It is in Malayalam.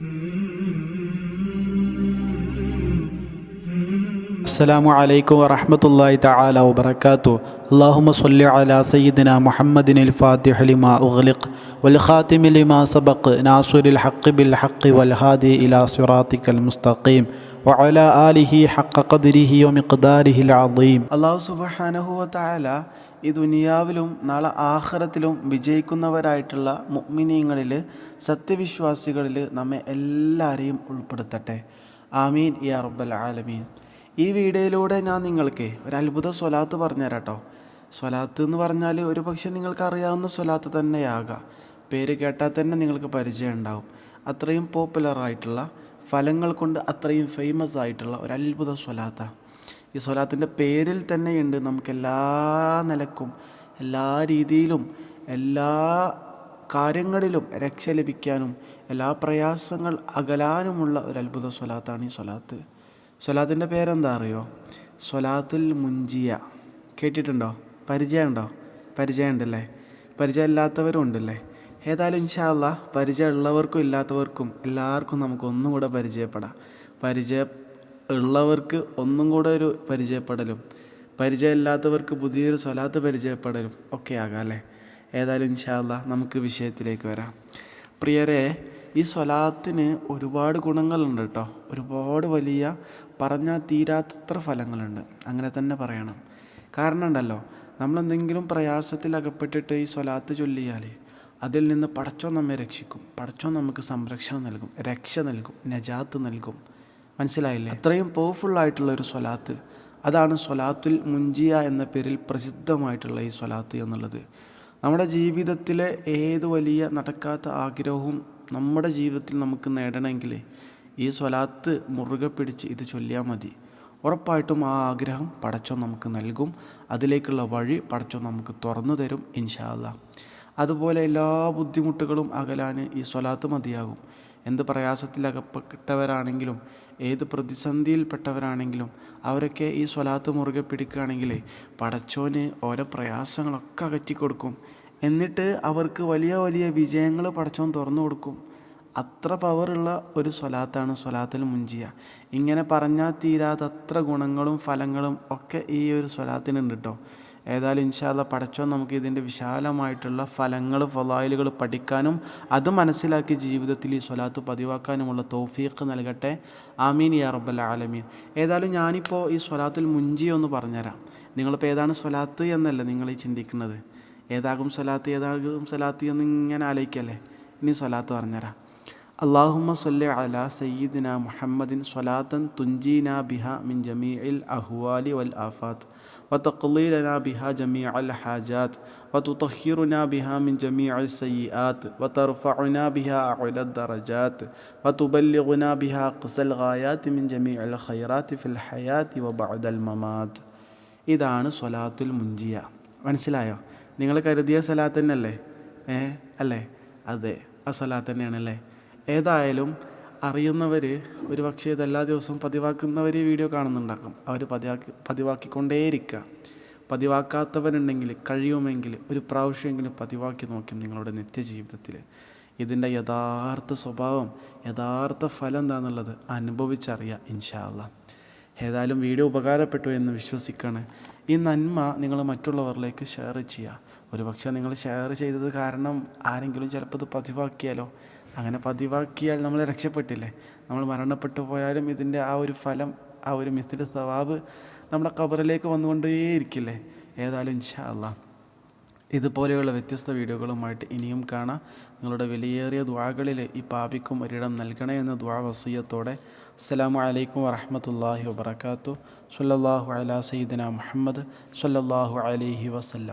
Mm-hmm. അസ്സലാമു അലൈക്കും വറഹമത്തല്ലാഹി തആല വബറകാതു അല്ലാഹുമ്മ സ്വല്ലി അലാ സയ്യിദിന മുഹമ്മദിനിൽ ഫാത്തിഹ ലിമാ ഉഗ്ലിഖ് വൽ ഖാതിമി ലിമാ സബഖ് നാസിറുൽ ഹഖ് ബിൽ ഹഖ് വൽ ഹാദി ഇലാ സിറാത്തിക്കൽ മുസ്തഖീം വഅലാ ആലിഹി ഹഖ ഖദ്രിഹി വമിഖ്ദാരിഹിൽ അളീം അല്ലാഹു സുബ്ഹാനഹു വതആല ഈ ദുനിയാവിലും നാളെ ആഹ്റത്തിലും വിജയിക്കുന്നവരായിട്ടുള്ള മുഅ്മിനീങ്ങളിൽ സത്യവിശ്വാസികളിൽ നമ്മെ എല്ലാവരെയും ഉൾപ്പെടുത്തട്ടെ. ആമീൻ യാ റബ്ബൽ ആലമീൻ. ഈ വീഡിയോയിലൂടെ ഞാൻ നിങ്ങൾക്ക് ഒരു അത്ഭുത സ്വലാത്ത് പറഞ്ഞുതരാം കേട്ടോ സ്വലാത്ത് എന്ന് പറഞ്ഞാൽ ഒരു പക്ഷേ നിങ്ങൾക്കറിയാവുന്ന സ്വലാത്ത് തന്നെയാകാം. പേര് കേട്ടാൽ തന്നെ നിങ്ങൾക്ക് പരിചയം ഉണ്ടാവും. അത്രയും പോപ്പുലറായിട്ടുള്ള ഫലങ്ങൾ കൊണ്ട് അത്രയും ഫേമസ് ആയിട്ടുള്ള ഒരു അത്ഭുത സ്വലാത്താണ് ഈ സ്വലാത്തിന്റെ പേരിൽ തന്നെയുണ്ട് നമുക്ക് എല്ലാ നിലക്കും എല്ലാ രീതിയിലും എല്ലാ കാര്യങ്ങളിലും രക്ഷ ലഭിക്കാനും എല്ലാ പ്രയാസങ്ങൾ അകലാനുമുള്ള ഒരു അത്ഭുത സ്വലാത്താണ് ഈ സ്വലാത്ത്. സ്വലാത്തിന്റെ പേരെന്താ അറിയോ? സ്വലാത്തുൽ മുഞ്ചിയ കേട്ടിട്ടുണ്ടോ? പരിചയമുണ്ടോ? പരിചയമുണ്ടല്ലേ? പരിചയമില്ലാത്തവരും ഉണ്ടല്ലേ? ഏതായാലും ഇൻഷാല്ല പരിചയമുള്ളവർക്കും ഇല്ലാത്തവർക്കും എല്ലാവർക്കും നമുക്ക് ഒന്നും കൂടെ പരിചയപ്പെടാം. പരിചയ ഉള്ളവർക്ക് ഒന്നും കൂടെ ഒരു പരിചയപ്പെടലും പരിചയമില്ലാത്തവർക്ക് പുതിയൊരു സ്വലാത്ത് പരിചയപ്പെടലും ഒക്കെ ആകാം അല്ലേ? ഏതായാലും ഇൻഷാല്ല നമുക്ക് വിഷയത്തിലേക്ക് വരാം. പ്രിയരെ ഈ സ്വലാത്തിന് ഒരുപാട് ഗുണങ്ങളുണ്ട് കേട്ടോ. ഒരുപാട് വലിയ പറഞ്ഞാൽ തീരാത്തത്ര ഫലങ്ങളുണ്ട്. അങ്ങനെ തന്നെ പറയണം. കാരണം ഉണ്ടല്ലോ നമ്മളെന്തെങ്കിലും പ്രയാസത്തിൽ അകപ്പെട്ടിട്ട് ഈ സ്വലാത്ത് ചൊല്ലിയാൽ അതിൽ നിന്ന് പടച്ചോ നമ്മെ രക്ഷിക്കും. പടച്ചോ നമുക്ക് സംരക്ഷണം നൽകും രക്ഷ നൽകും നജാത്ത് നൽകും. മനസ്സിലായില്ലേ? അത്രയും പവർഫുൾ ആയിട്ടുള്ള ഒരു സ്വലാത്ത്. അതാണ് സ്വലാത്തുൽ മുഞ്ചിയ എന്ന പേരിൽ പ്രസിദ്ധമായിട്ടുള്ള ഈ സ്വലാത്ത് എന്നുള്ളത്. നമ്മുടെ ജീവിതത്തിലെ ഏത് വലിയ നടക്കാത്ത ആഗ്രഹവും നമ്മുടെ ജീവിതത്തിൽ നമുക്ക് നേടണമെങ്കിൽ ഈ സ്വലാത്ത് മുറുകെ പിടിച്ച് ഇത് ചൊല്ലിയാൽ മതി. ഉറപ്പായിട്ടും ആ ആഗ്രഹം പടച്ചോ നമുക്ക് നൽകും. അതിലേക്കുള്ള വഴി പടച്ചോ നമുക്ക് തുറന്നു തരും ഇൻഷാല്ല അതുപോലെ എല്ലാ ബുദ്ധിമുട്ടുകളും അകലാൻ ഈ സ്വലാത്ത് മതിയാകും. എന്ത് പ്രയാസത്തിലകപ്പെട്ടവരാണെങ്കിലും ഏത് പ്രതിസന്ധിയിൽപ്പെട്ടവരാണെങ്കിലും അവരൊക്കെ ഈ സ്വലാത്ത് മുറുകെ പിടിക്കുകയാണെങ്കിൽ പടച്ചോന് ഓരോ പ്രയാസങ്ങളൊക്കെ അകറ്റിക്കൊടുക്കും. എന്നിട്ട് അവർക്ക് വലിയ വലിയ വിജയങ്ങൾ പടച്ചോൻ തുറന്നു കൊടുക്കും. അത്ര പവറുള്ള ഒരു സ്വലാത്താണ് സ്വലാത്തിൽ മുഞ്ചിയ ഇങ്ങനെ പറഞ്ഞാൽ തീരാത്തത്ര ഗുണങ്ങളും ഫലങ്ങളും ഒക്കെ ഈ ഒരു സ്വലാത്തിനുണ്ട് കേട്ടോ ഏതായാലും ഇൻഷാല്ല പടച്ചോ നമുക്ക് ഇതിന്റെ വിശാലമായിട്ടുള്ള ഫലങ്ങൾ ഫലായിലുകൾ പഠിക്കാനും അത് മനസ്സിലാക്കി ജീവിതത്തിൽ ഈ സ്വലാത്ത് പതിവാക്കാനുമുള്ള തൗഫീഖ് നൽകട്ടെ. ആമീൻ യാ റബ്ബൽ ആലമീൻ. ഏതായാലും ഞാനിപ്പോൾ ഈ സ്വലാത്തിൽ മുഞ്ചി ഒന്ന് പറഞ്ഞുതരാം. നിങ്ങളിപ്പോൾ ഏതാണ് സ്വലാത്ത് എന്നല്ല നിങ്ങൾ ഈ ചിന്തിക്കുന്നത്. ഏതാകും സ്വലാത്ത് ഏതാകും സ്വലാത്ത് എന്ന് ഇങ്ങനെ ആലോചിക്കല്ലേ ഇനി സ്വലാത്ത് പറഞ്ഞുതരാം اللهم صل على سيدنا محمد صلاة تنجينا بها من جميع الأهوال والآفات وتقضي لنا بها جميع الحاجات وتطهرنا بها من جميع السيئات وترفعنا بها أعلى الدرجات وتبلغنا بها أقصى الغايات من جميع الخيرات في الحياة وبعد الممات ഇതാണ് സ്വലാത്തുൽ മുഞ്ചിയ മനസ്സിലായോ നിങ്ങൾ കരുതിയ സലാത്ത് തന്നെയല്ലേ ഏ അല്ലേ? അതെ ആ സലാത്ത് തന്നെയാണല്ലേ ഏതായാലും അറിയുന്നവർ ഒരു പക്ഷേ ഇത് എല്ലാ ദിവസവും പതിവാക്കുന്നവർ വീഡിയോ കാണുന്നുണ്ടാക്കും. അവർ പതിവാക്കി പതിവാക്കിക്കൊണ്ടേയിരിക്കുക. പതിവാക്കാത്തവരുണ്ടെങ്കിൽ കഴിയുമെങ്കിൽ ഒരു പ്രാവശ്യമെങ്കിലും പതിവാക്കി നോക്കും നിങ്ങളുടെ നിത്യജീവിതത്തിൽ. ഇതിന്റെ യഥാർത്ഥ സ്വഭാവം യഥാർത്ഥ ഫലം എന്താണെന്നുള്ളത് അനുഭവിച്ചറിയാം ഇൻഷാല്ല ഏതായാലും വീഡിയോ ഉപകാരപ്പെട്ടു എന്ന് വിശ്വസിക്കുകയാണ്. ഈ നന്മ നിങ്ങൾ മറ്റുള്ളവരിലേക്ക് ഷെയർ ചെയ്യുക. ഒരു പക്ഷേ നിങ്ങൾ ഷെയർ ചെയ്തത് കാരണം ആരെങ്കിലും ചിലപ്പോൾ ഇത് പതിവാക്കിയാലോ? അങ്ങനെ പതിവാക്കിയാൽ നമ്മൾ രക്ഷപ്പെട്ടില്ലേ? നമ്മൾ മരണപ്പെട്ടു പോയാലും ഇതിന്റെ ആ ഒരു ഫലം ആ ഒരു മിസ്തിന്റെ സവാബ് നമ്മുടെ കബറിലേക്ക് വന്നുകൊണ്ടേയിരിക്കില്ലേ? ഏതായാലും ഇൻഷാ അല്ലാ ഇതുപോലെയുള്ള വ്യത്യസ്ത വീഡിയോകളുമായിട്ട് ഇനിയും കാണാം. നിങ്ങളുടെ വിലയേറിയ ദ്വാകളിൽ ഈ പാപിക്കും ഒരിടം നൽകണേ എന്ന ദ്വാ വസീയത്തോടെ. അസ്സലാമു അലൈക്കും വറഹമത്തല്ലാഹി വബർക്കാത്തു സല്ലല്ലാഹു അലാ സയ്യിദിന മുഹമ്മദ് സല്ലല്ലാഹു അലൈഹി വസല്ലം.